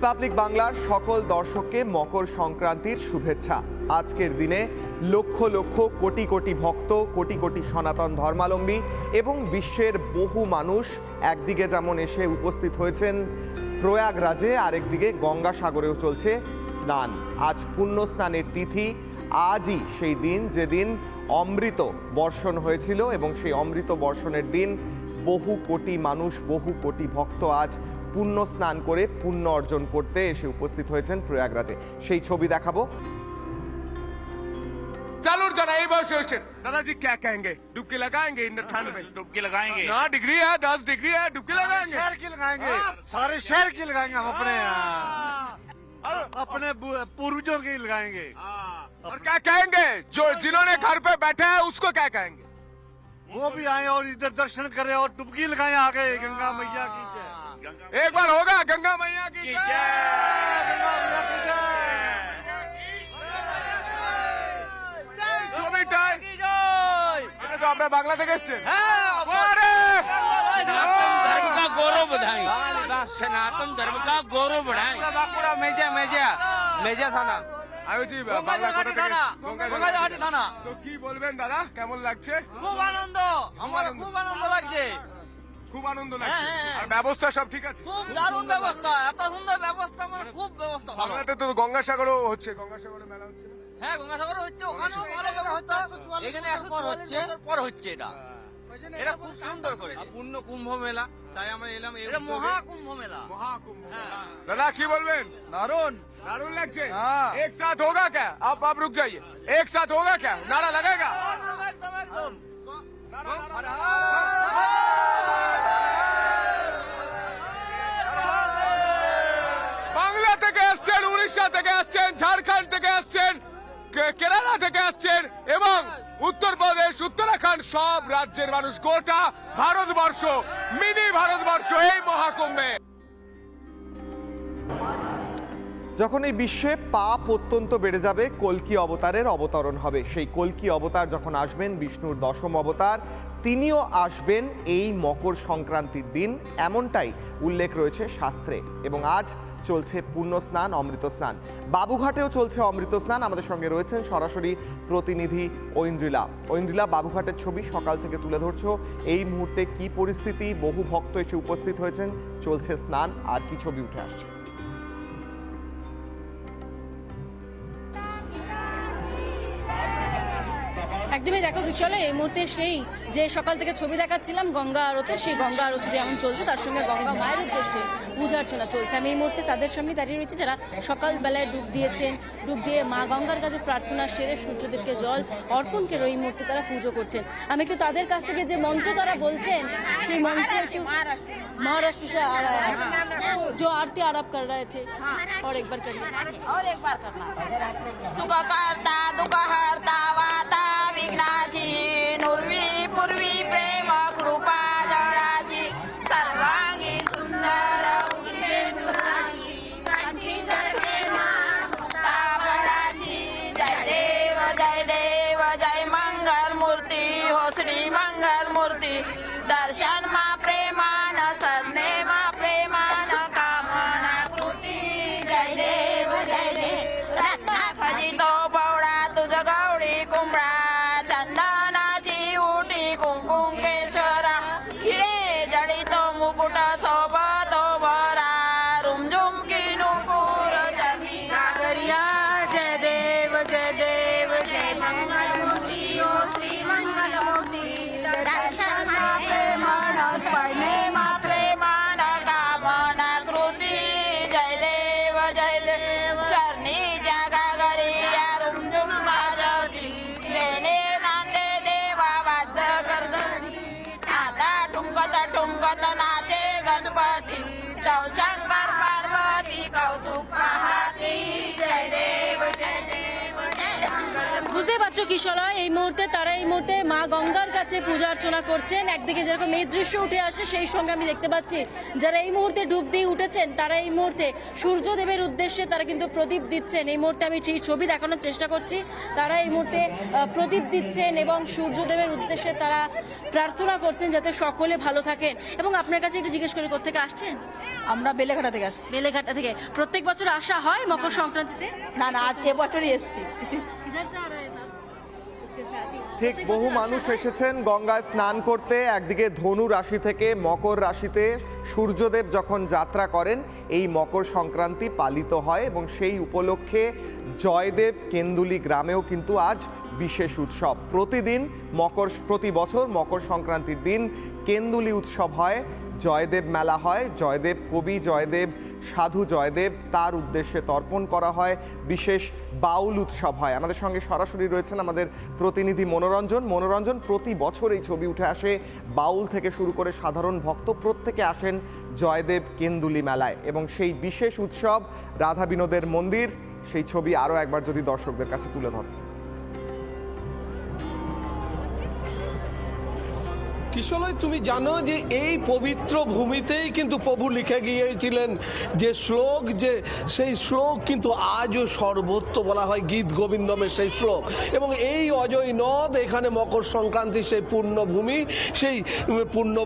Republic বাংলার সকল দর্শককে মকর সংক্রান্তির শুভেচ্ছা। আজকের দিনে লক্ষ লক্ষ কোটি কোটি ভক্ত, কোটি কোটি সনাতন ধর্মাবলম্বী এবং বিশ্বের বহু মানুষ একদিকে যেমন এসে উপস্থিত হয়েছেন, প্রয়াগরাজে আরেকদিকে গঙ্গাসাগরেও চলছে স্নান। আজ পুণ্য স্নানের তিথি, আজই সেই দিন যেদিন অমৃত বর্ষণ হয়েছিল এবং সেই অমৃত বর্ষণের দিন বহু কোটি মানুষ, বহু কোটি ভক্ত আজ পুণ্য স্নান করে পুণ্য অর্জন করতে এসে উপস্থিত হয়েছেন প্রয়াগরাজে সেই ছবি দেখাবো चलो जरा ये बस क्वेश्चन दादाजी क्या कहेंगे डुबकी लगाएंगे इन ठंड में डुबकी लगाएंगे ना डिग्री है दस डिग्री है डुबकी लगाएंगे शहर की लगाएंगे सारे शहर की लगाएंगे हम अपने यहाँ अपने बु- पूर्वजों की लगाएंगे और क्या कहेंगे जो जिन्होंने घर पे बैठे हैं उसको क्या कहेंगे वो भी आए और इधर दर्शन करें और डुबकी लगाए आगे गंगा मैया की जय एक बार होगा गंगा मैया की जय। गंगा मैया की जय ছবিটা এটা তো আপনার বাংলা থেকে এসছেন আরে! धर्म का गौरव बढ़ाएं सनातन धर्म का गौरव बढ़ाएं বাঁকুড়া মেজা মেজা মেজা থানা আয়ুজি বাংলা কোথা থেকে থানা গঙ্গাজল- গঙ্গাজহাটি থানা তো কি বলবেন দাদা কেমন লাগছে খুব আনন্দ আমার খুব আনন্দ লাগছে খুব আনন্দ লাগছে। হ্যাঁ, হ্যাঁ, হ্যাঁ। ব্যবস্থা সব ঠিক আছে? খুব দারুণ ব্যবস্থা এত সুন্দর ব্যবস্থা খুব ব্যবস্থা ভালো। তো গঙ্গাসাগরও হচ্ছে গঙ্গাসাগরে মেলা হচ্ছে। হ্যাঁ হচ্ছে ওখানেও ভালো ব্যবস্থা। এখানে পর হচ্ছে। পর হচ্ছে এটা। এটা খুব সুন্দর করে। পূর্ণ কুম্ভ মেলা তাই আমরা এলাম এটা মহাকুম্ভ মেলা। মহাকুম্ভ দাদা কি বলবেন? দারুণ দারুণ লাগছে? এক সাথ হোগা কে আপ আপ রুক যাইয়ে। এক সাথ হোগা কে নারা লাগেগা একদম একদম নারা, নারা। আসছেন, উড়িষ্যা থেকে আসছেন, ঝাড়খণ্ড থেকে আসছেন কেরালা থেকে আসছেন এবং উত্তরপ্রদেশ, উত্তরাখণ্ড সব রাজ্যের মানুষ। গোটা ভারতবর্ষ, মিনি ভারতবর্ষ এই মহাকুম্ভে। যখন এই বিশ্বে পাপ অত্যন্ত বেড়ে যাবে, কলকি অবতারের অবতরণ হবে। সেই কলকি অবতার যখন আসবেন, বিষ্ণুর দশম অবতার, তিনিও আসবেন এই মকর সংক্রান্তির দিন। এমনটাই উল্লেখ রয়েছে শাস্ত্রে। এবং আজ চলছে পূর্ণ স্নান, অমৃত স্নান। বাবুঘাটেও চলছে অমৃত স্নান। আমাদের সঙ্গে রয়েছেন সরাসরি প্রতিনিধি ঐন্দ্রিলা। ঐন্দ্রিলা, বাবুঘাটের ছবি সকাল থেকে তুলে ধরছো। এই মুহূর্তে কি পরিস্থিতি? বহু ভক্ত এসে উপস্থিত হয়েছেন। চলছে স্নান, আর কি ছবি উঠে আসছে? একদমই দেখো চলো এই মুহূর্তে সেই যে সকাল থেকে ছবি দেখাচ্ছিলাম গঙ্গা আরতি সেই গঙ্গা আরতি যেমন চলছে তার সঙ্গে গঙ্গা মায়ের উদ্দেশ্যে পূজা অর্চনা চলছে আমি এই মুহূর্তে তাদের সামনে দাঁড়িয়ে রয়েছে যারা সকালবেলায় ডুব দিয়েছেন ডুব দিয়ে মা গঙ্গার কাছে প্রার্থনা সেরে সূর্যদেবকে জল অর্পণ করে এই মুহূর্তে তারা পুজো করছেন আমি একটু তাদের কাছ থেকে যে মন্ত্র তারা বলছেন সেই মন্ত্র একটু महाराष्ट्र से आ रहा है जो आरती आरोप कर रहे थे और एक बार करिए और एक बार करना सुख करता दुःख हरता तुंगत नाचे गणपती चौशंकर पार्वती कौतुक কিশলয় এই মুহূর্তে তারা এই মুহূর্তে মা গঙ্গার কাছে পূজা অর্চনা করছেন। একদিকে যেরকম এই দৃশ্য উঠে আসছে সেই সঙ্গে আমি দেখতে পাচ্ছি যারা এই মুহূর্তে ডুব দিয়ে উঠেছেন তারা এই মুহূর্তে সূর্যদেবের উদ্দেশ্যে তারা কিন্তু প্রদীপ দিচ্ছেন। এই মুহূর্তে আমি সেই ছবি দেখানোর চেষ্টা করছি। তারা এই মুহূর্তে প্রদীপ দিচ্ছেন এবং সূর্যদেবের উদ্দেশ্যে তারা প্রার্থনা করছেন যাতে সকলে ভালো থাকেন। এবং আপনার কাছে একটু জিজ্ঞেস করি কোথেকে আসছেন? আমরা বেলেঘাটা থেকে আসছি। বেলেঘাটা থেকে। প্রত্যেক বছর আসা হয় মকর সংক্রান্তিতে? না না আজ এবছরই এসছি। ঠিক বহু মানুষ এসেছেন গঙ্গায় স্নান করতে। একদিকে ধনু রাশি থেকে মকর রাশিতে সূর্যদেব যখন যাত্রা করেন, এই মকর সংক্রান্তি পালিত হয় এবং সেই উপলক্ষে জয়দেব, কেন্দুলি গ্রামেও কিন্তু আজ বিশেষ উৎসব। প্রতিদিন মকর, প্রতি বছর মকর সংক্রান্তির দিন কেন্দুলি উৎসব হয়, জয়দেব মেলা হয়, জয়দেব কবি, জয়দেব সাধু, জয়দেব তার উদ্দেশ্যে তর্পণ করা হয়, বিশেষ বাউল উৎসব হয়। আমাদের সঙ্গে সরাসরি রয়েছেন আমাদের প্রতিনিধি মনোরঞ্জন। মনোরঞ্জন, প্রতি বছর এই ছবি উঠে আসে। বাউল থেকে শুরু করে সাধারণ ভক্ত প্রত্যেকে আসেন জয়দেব কেন্দুলি মেলায়। এবং সেই বিশেষ উৎসব রাধা বিনোদের মন্দির, সেই ছবি আরও একবার যদি দর্শকদের কাছে তুলে ধর কিশলয় তুমি জানো যে এই পবিত্র ভূমিতেই কিন্তু প্রভু লিখে গিয়েছিলেন যে শ্লোক, যে সেই শ্লোক কিন্তু আজও সর্বত্র বলা হয় গীত গোবিন্দমের সেই শ্লোক। এবং এই অজয় নদ, এখানে মকর সংক্রান্তি সেই পূর্ণভূমি, সেই পূর্ণ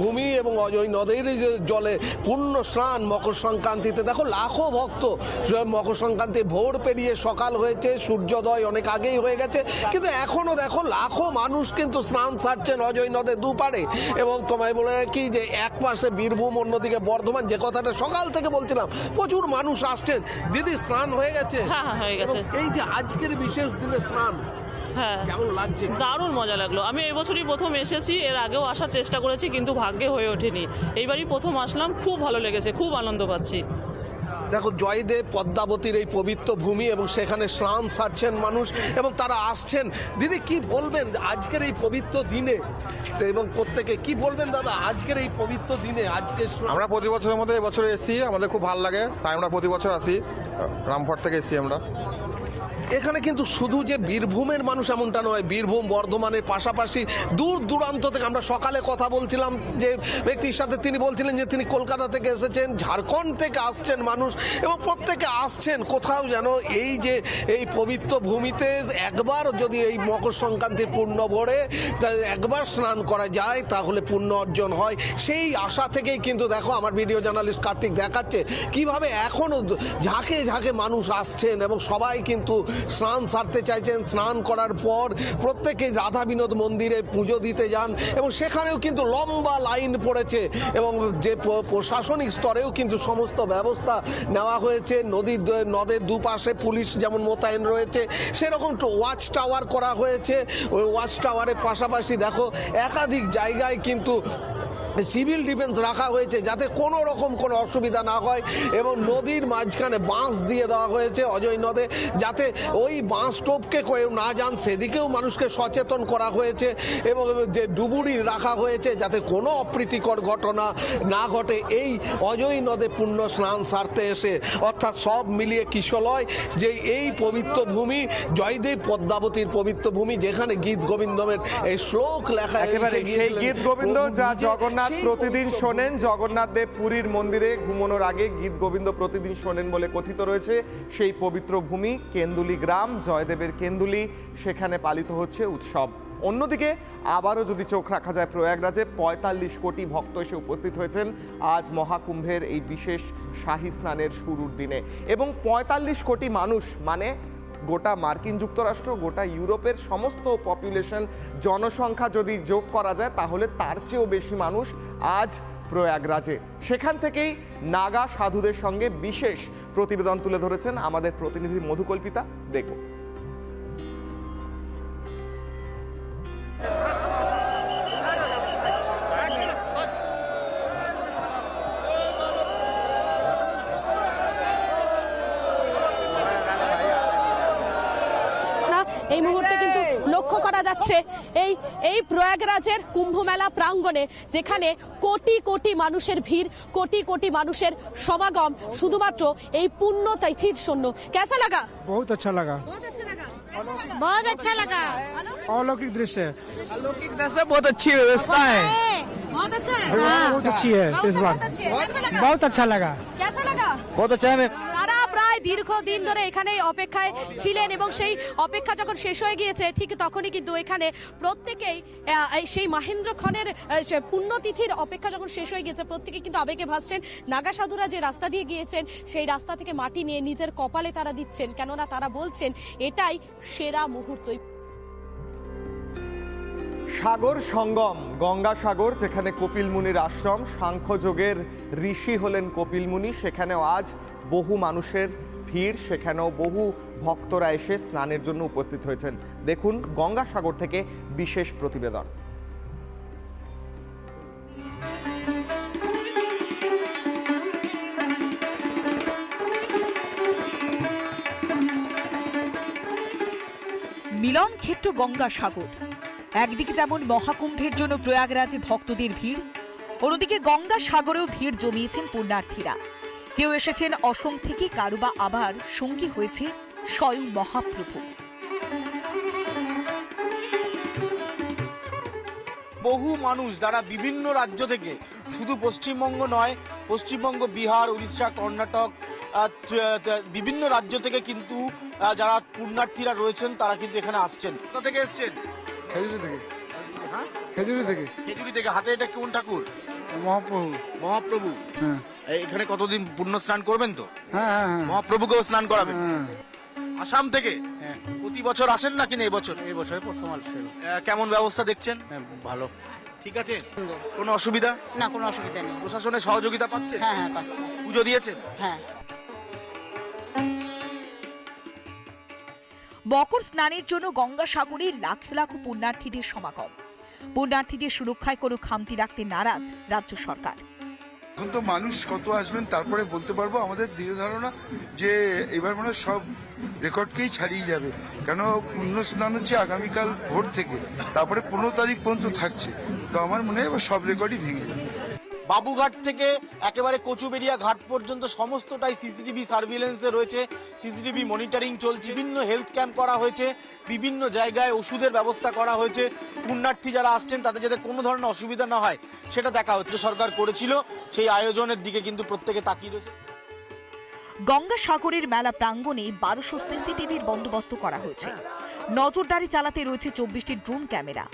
ভূমি এবং অজয় নদের জলে পূর্ণ স্নান মকর সংক্রান্তিতে। দেখো, লাখো ভক্ত মকর সংক্রান্তি ভোর পেরিয়ে সকাল হয়েছে, সূর্যোদয় অনেক আগেই হয়ে গেছে। কিন্তু এখনও দেখো, লাখো মানুষ কিন্তু স্নান সারছেন অজয় নদে দুপারে এবং তোমায় বলে রাখি যে এক পাশে বীরভূম অন্যদিকে বর্ধমান যে কথাটা সকাল থেকে বলছিলাম প্রচুর মানুষ আসছেন। দিদি স্নান হয়ে গেছে? হ্যাঁ হ্যাঁ হয়ে গেছে। এই যে আজকের বিশেষ দিনে স্নান হ্যাঁ। দারুণ মজা লাগল। আমি এবছরই প্রথম এসেছি এর আগেও আসার চেষ্টা করেছি কিন্তু ভাগ্যে হয়ে ওঠেনি। এইবারই প্রথম আসলাম খুব ভালো লেগেছে খুব আনন্দ পাচ্ছি। দেখো জয়দেব পদ্মাবতীর এই পবিত্র ভূমি এবং সেখানে স্নান সারছেন মানুষ এবং তারা আসছেন। দিদি, কি বলবেন আজকের এই পবিত্র দিনে? এবং প্রত্যেকে, কি বলবেন দাদা, আজকের এই পবিত্র দিনে, আজকে আমরা প্রতি বছরের মধ্যে এবছর এসেছি, আমাদের খুব ভালো লাগে, তাই আমরা প্রতি বছর আসি রামপুর থেকে এসেছি আমরা। এখানে কিন্তু শুধু যে বীরভূমের মানুষ এমনটা নয়, বীরভূম বর্ধমানের পাশাপাশি দূর দূরান্ত থেকে আমরা সকালে কথা বলছিলাম যে ব্যক্তির সাথে তিনি বলছিলেন যে তিনি কলকাতা থেকে এসেছেন, ঝাড়খণ্ড থেকে আসছেন মানুষ এবং প্রত্যেকে আসছেন। কোথাও যেন এই যে এই পবিত্র ভূমিতে একবার যদি এই মকর সংক্রান্তি পূর্ণ ভরে একবার স্নান করা যায়, তাহলে পুণ্য অর্জন হয়। সেই আশা থেকেই কিন্তু দেখো আমার ভিডিও জার্নালিস্ট কার্তিক দেখাচ্ছে কীভাবে এখনও ঝাঁকে ঝাঁকে মানুষ আসছেন এবং সবাই কিন্তু স্নান সারতে চাইছেন, স্নান করার পর প্রত্যেকে রাধা বিনোদ মন্দিরে পুজো দিতে যান এবং সেখানেও কিন্তু লম্বা লাইন পড়েছে এবং যে প্রশাসনিক স্তরেও কিন্তু সমস্ত ব্যবস্থা নেওয়া হয়েছে। নদীর নদের দুপাশে পুলিশ যেমন মোতায়েন রয়েছে, সেরকম ওয়াচ টাওয়ার করা হয়েছে। ওই ওয়াচ টাওয়ারের পাশাপাশি দেখো একাধিক জায়গায় কিন্তু সিভিল ডিফেন্স রাখা হয়েছে যাতে কোনো রকম কোনো অসুবিধা না হয় এবং নদীর মাঝখানে বাঁশ দিয়ে দেওয়া হয়েছে অজয় নদে যাতে ওই বাঁশ টোপকে কেউ না যান সেদিকেও মানুষকে সচেতন করা হয়েছে এবং যে ডুবুরি রাখা হয়েছে যাতে কোনো অপ্রীতিকর ঘটনা না ঘটে এই অজয় নদে পুণ্য স্নান সারতে এসে অর্থাৎ সব মিলিয়ে কিশলয় যে এই পবিত্র ভূমি জয়দেব পদ্মাবতীর পবিত্র ভূমি যেখানে গীত গোবিন্দমের এই শ্লোক লেখা একেবারে সেই গীত গোবিন্দ যা নিজে, জগন্নাথ প্রতিদিন শোনেন। জগন্নাথ দেব পুরীর মন্দিরে ঘুমানোর আগে গীত গোবিন্দ প্রতিদিন শোনেন বলে কথিত রয়েছে। সেই পবিত্র ভূমি কেন্দুলি গ্রাম জয়দেবের কেন্দুলি সেখানে পালিত হচ্ছে উৎসব। অন্যদিকে আবারও যদি চোখ রাখা যায় প্রয়াগরাজে পঁয়তাল্লিশ কোটি ভক্ত এসে উপস্থিত হয়েছেন আজ মহাকুম্ভের এই বিশেষ শাহী স্নানের শুরুর দিনে। এবং পঁয়তাল্লিশ কোটি মানুষ মানে গোটা মার্কিন যুক্তরাষ্ট্র, গোটা ইউরোপের সমস্ত পপুলেশন জনসংখ্যা যদি যোগ করা যায়, তাহলে তার চেয়েও বেশি মানুষ আজ প্রয়াগরাজে। সেখান থেকেই নাগা সাধুদের সঙ্গে বিশেষ প্রতিবেদন তুলে ধরেছেন আমাদের প্রতিনিধি মধুকল্পিতা দেখব লক্ষ্য করা যাচ্ছে এই এই প্রয়াগরাজের কুম্ভ মেলা প্রাঙ্গণে যেখানে কোটি কোটি মানুষের ভিড় কোটি কোটি মানুষের সমাগম শুধুমাত্র এই পুণ্য তিথির জন্য কেসা লাগা बहुत अच्छा लगा बहुत अच्छा लगा बहुत अच्छा लगा अलौकिक दृश्य अलौकिक दृश्य बहुत अच्छी व्यवस्था है बहुत अच्छा है बहुत अच्छी है इस बार बहुत अच्छा लगा कैसा लगा बहुत अच्छा है তারা প্রায় দীর্ঘদিন ধরে এখানে অপেক্ষায় ছিলেন এবং সেই অপেক্ষা যখন শেষ হয়ে গিয়েছে, ঠিক তখনই কিন্তু এখানে প্রত্যেকেই সেই মাহেন্দ্র খনের পুণ্যতিথির অপেক্ষা যখন শেষ হয়ে গিয়েছে প্রত্যেকে কিন্তু আবেগে ভাসছেন। নাগা সাধুরা যে রাস্তা দিয়ে গিয়েছেন, সেই রাস্তা থেকে মাটি নিয়ে নিজের কপালে তারা দিচ্ছেন, কেননা তারা বলছেন, এটাই সেরা মুহূর্ত। সাগর সঙ্গম গঙ্গাসাগর যেখানে কপিল মুনির আশ্রম, সাংখ্যযোগের ঋষি হলেন কপিল মুনি, সেখানেও আজ বহু মানুষের ভিড়, সেখানেও বহু ভক্তরা এসে স্নানের জন্য উপস্থিত হয়েছেন। দেখুন গঙ্গাসাগর থেকে বিশেষ প্রতিবেদন। মিলন ক্ষেত্র গঙ্গাসাগর। একদিকে যেমন মহাকুম্ভের জন্য প্রয়াগরাজে ভক্তদের ভিড়, অন্যদিকে গঙ্গা সাগরেও ভিড় জমিয়েছেন পুণ্যার্থীরা। কেউ এসেছেন অসম থেকে কারুবা আবার সঙ্গী হয়েছে স্বয়ং মহাপ্রভু। বহু মানুষ যারা বিভিন্ন রাজ্য থেকে শুধু পশ্চিমবঙ্গ নয় পশ্চিমবঙ্গ বিহার উড়িষ্যা কর্ণাটক বিভিন্ন রাজ্য থেকে কিন্তু যারা পুণ্যার্থীরা রয়েছেন তারা কিন্তু এখানে আসছেন। কোথা থেকে এসছেন? খেজুরি থেকে। হ্যাঁ? খেজুরি থেকে। খেজুরি থেকে। হাতে এটা কোন ঠাকুর? মহাপ্রভু। মহাপ্রভু? হ্যাঁ। এখানে কতদিন পুণ্য স্নান করবেন তো? হ্যাঁ হ্যাঁ হ্যাঁ। মহাপ্রভুকেও স্নান করাবেন? হ্যাঁ। আসাম থেকে? প্রতি বছর আসেন নাকি না এবছর এই বছরে প্রথম আসছিল আহ, কেমন ব্যবস্থা দেখছেন? ভালো। ঠিক আছে? কোনো অসুবিধা? না কোনো অসুবিধা নেই। প্রশাসনের সহযোগিতা পাচ্ছেন হ্যাঁ হ্যাঁ পাচ্ছি। পুজো দিয়েছেন? হ্যাঁ। মকর স্নানের জন্য গঙ্গাসাগরে লাখ লাখ পুণ্যার্থীদের সমাগম। পুণ্যার্থীদের সুরক্ষায় কোনো খামতি রাখতে নারাজ রাজ্য সরকার। এখন তো মানুষ কত আসবেন তারপরে বলতে পারব আমাদের দৃঢ় ধারণা যে এবার মানে সব রেকর্ডকেই ছাড়িয়ে যাবে। কেন পূর্ণ স্নান হচ্ছে আগামীকাল ভোর থেকে, তারপরে পনেরো তারিখ পর্যন্ত থাকছে। তো আমার মনে হয় সব রেকর্ডই ভেঙে যাবে। বাবুঘাট থেকে একেবারে কচুবেড়িয়া ঘাট পর্যন্ত সমস্তটাই সিসিটিভি সার্ভিলেন্সে রয়েছে। সিসিটিভি মনিটরিং চলছে। বিভিন্ন হেলথ ক্যাম্প করা হয়েছে। বিভিন্ন জায়গায় ওষুধের ব্যবস্থা করা হয়েছে। পুণ্যার্থী যারা আসছেন, তাদের যাতে কোনো ধরনের অসুবিধা না হয়, সেটা দেখা হচ্ছে। সরকার করেছিল, সেই আয়োজনের দিকে কিন্তু প্রত্যেকে তাকিয়ে রয়েছে। গঙ্গাসাগরের মেলা প্রাঙ্গণে বারোশো সিসিটিভির বন্দোবস্ত করা হয়েছে। নজরদারি চালাতে রয়েছে চব্বিশটি ড্রোন ক্যামেরা।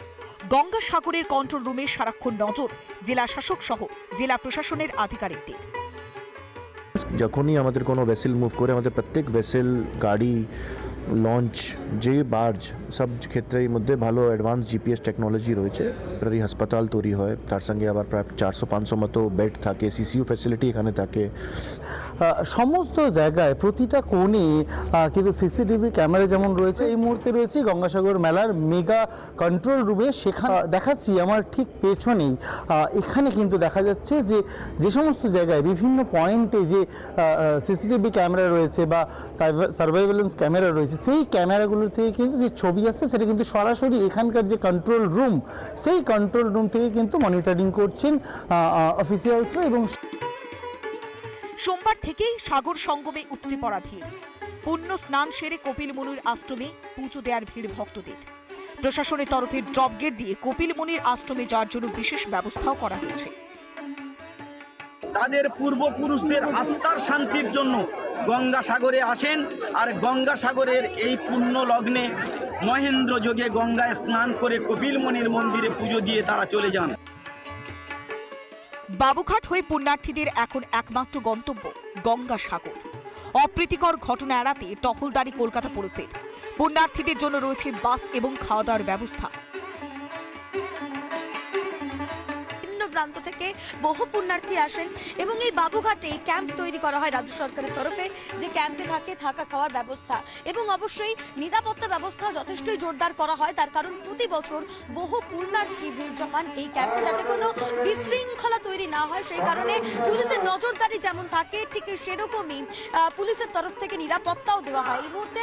গঙ্গাসাগরের কন্ট্রোল রুমে সারাক্ষণ নজর, জেলা শাসক সহ জেলা প্রশাসনের আধিকারিকদের। যখনই আমাদের কোনো ভেসেল মুভ করে, আমাদের প্রত্যেক ভেসেল গাড়ি লঞ্চ যে বার্জ সব ক্ষেত্রের মধ্যে ভালো অ্যাডভান্স জিপিএস টেকনোলজি রয়েছে। প্রায় হাসপাতাল তৈরি হয়, তার সঙ্গে আবার প্রায় চারশো, পাঁচশো মতো বেড থাকে সিসিইউ ফ্যাসিলিটি এখানে থাকে। সমস্ত জায়গায় প্রতিটা কোণে কিন্তু সিসিটিভি ক্যামেরা যেমন রয়েছে, এই মুহূর্তে রয়েছে গঙ্গাসাগর মেলার মেগা কন্ট্রোল রুমে সেখানে দেখাচ্ছি আমার ঠিক পেছনেই। এখানে কিন্তু দেখা যাচ্ছে যে যে সমস্ত জায়গায় বিভিন্ন পয়েন্টে যে সিসিটিভি ক্যামেরা রয়েছে বা সার্ভাইভেলেন্স ক্যামেরা রয়েছে সেই ক্যামেরাগুলো থেকে কিন্তু যে ছবি আসছে, সেটা কিন্তু সরাসরি এখানকার যে কন্ট্রোল রুম সেই কন্ট্রোল রুম থেকে কিন্তু মনিটরিং করছেন অফিসিয়ালসরা এবং সোমবার থেকেই সাগর সঙ্গমে উপচে পড়া ভিড়। পুণ্য স্নান সেরে কপিল মুনির আশ্রমে পুজো দেওয়ার ভিড় ভক্তদের। প্রশাসনের তরফে ড্রপ গেট দিয়ে কপিল মুনির আশ্রমে যাওয়ার জন্য বিশেষ ব্যবস্থাও করা হয়েছে। তাদের পূর্বপুরুষদের আত্মার শান্তির জন্য গঙ্গা সাগরে আসেন আর গঙ্গা সাগরের এই পুণ্য লগ্নে মহেন্দ্র যোগে গঙ্গায় স্নান করে কপিলমণির মন্দিরে পুজো দিয়ে তারা চলে যান। বাবুঘাট হয়ে পুণ্যার্থীদের এখন একমাত্র গন্তব্য গঙ্গা সাগর অপ্রীতিকর ঘটনা এড়াতে টহলদারি কলকাতা পুলিশের। পুণ্যার্থীদের জন্য রয়েছে বাস এবং খাওয়া দাওয়ার ব্যবস্থা। প্রান্ত থেকে বহু পুণ্যার্থী আসেন এবং এই বাবুঘাটে ক্যাম্প তৈরি করা হয় রাজ্য সরকারের তরফে, যে ক্যাম্পে থাকে থাকা খাওয়ার ব্যবস্থা এবং অবশ্যই নিরাপত্তা ব্যবস্থা যথেষ্টই জোরদার করা হয়। তার কারণ প্রতি বছর বহু পুণ্যার্থী ভিড় জমান এই ক্যাম্পে যাতে কোনো বিশৃঙ্খলা তৈরি না হয়। সেই কারণে পুলিশের নজরদারি যেমন থাকে, ঠিক সেরকমই পুলিশের তরফ থেকে নিরাপত্তাও দেওয়া হয়। এই মুহূর্তে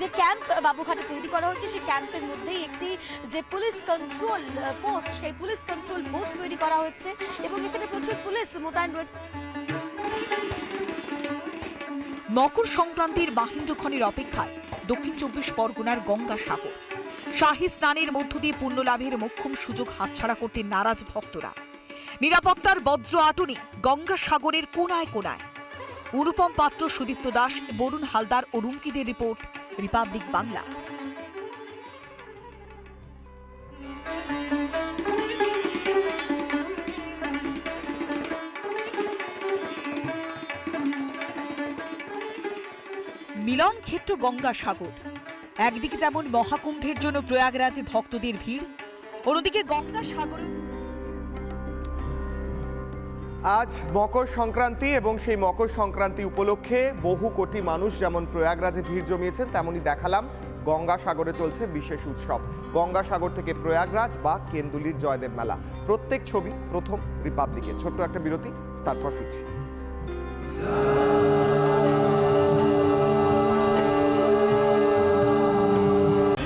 যে ক্যাম্প বাবুঘাটে তৈরি করা হয়েছে সেই ক্যাম্পের মধ্যেই একটি যে পুলিশ কন্ট্রোল পোস্ট সেই পুলিশ কন্ট্রোল পোস্ট তৈরি করা হচ্ছে এবং এখানে প্রচুর পুলিশ মোতায়েন রয়েছে। মকর সংক্রান্তির মাহেন্দ্রক্ষণের অপেক্ষায় দক্ষিণ চব্বিশ পরগনার গঙ্গা সাগর। শাহী স্নানের মধ্য দিয়ে পুণ্য লাভের মোক্ষম সুযোগ হাতছাড়া করতে নারাজ ভক্তরা। নিরাপত্তার বজ্র আটুনি গঙ্গা সাগরের কোনায় কোনায়। অনুপম পাত্র সুদীপ্ত দাস, বরুণ হালদার ও রুমকিদের রিপোর্ট, রিপাবলিক বাংলা। মিলন ক্ষেত্র গঙ্গা সাগর। একদিকে যেমন মহাকুম্ভের জন্য প্রয়াগরাজে ভক্তদের ভিড়, অন্যদিকে গঙ্গা সাগরে আজ মকর সংক্রান্তি এবং সেই মকর সংক্রান্তি উপলক্ষে বহু কোটি মানুষ যেমন প্রয়াগরাজে ভিড় জমিয়েছেন, তেমনই দেখালাম গঙ্গাসাগরে চলছে বিশেষ উৎসব। গঙ্গাসাগর থেকে প্রয়াগরাজ বা কেন্দুলির জয়দেব মেলা। প্রত্যেক ছবি প্রথম রিপাবলিকে। ছোট্ট একটা বিরতি, তারপর ফিরছি।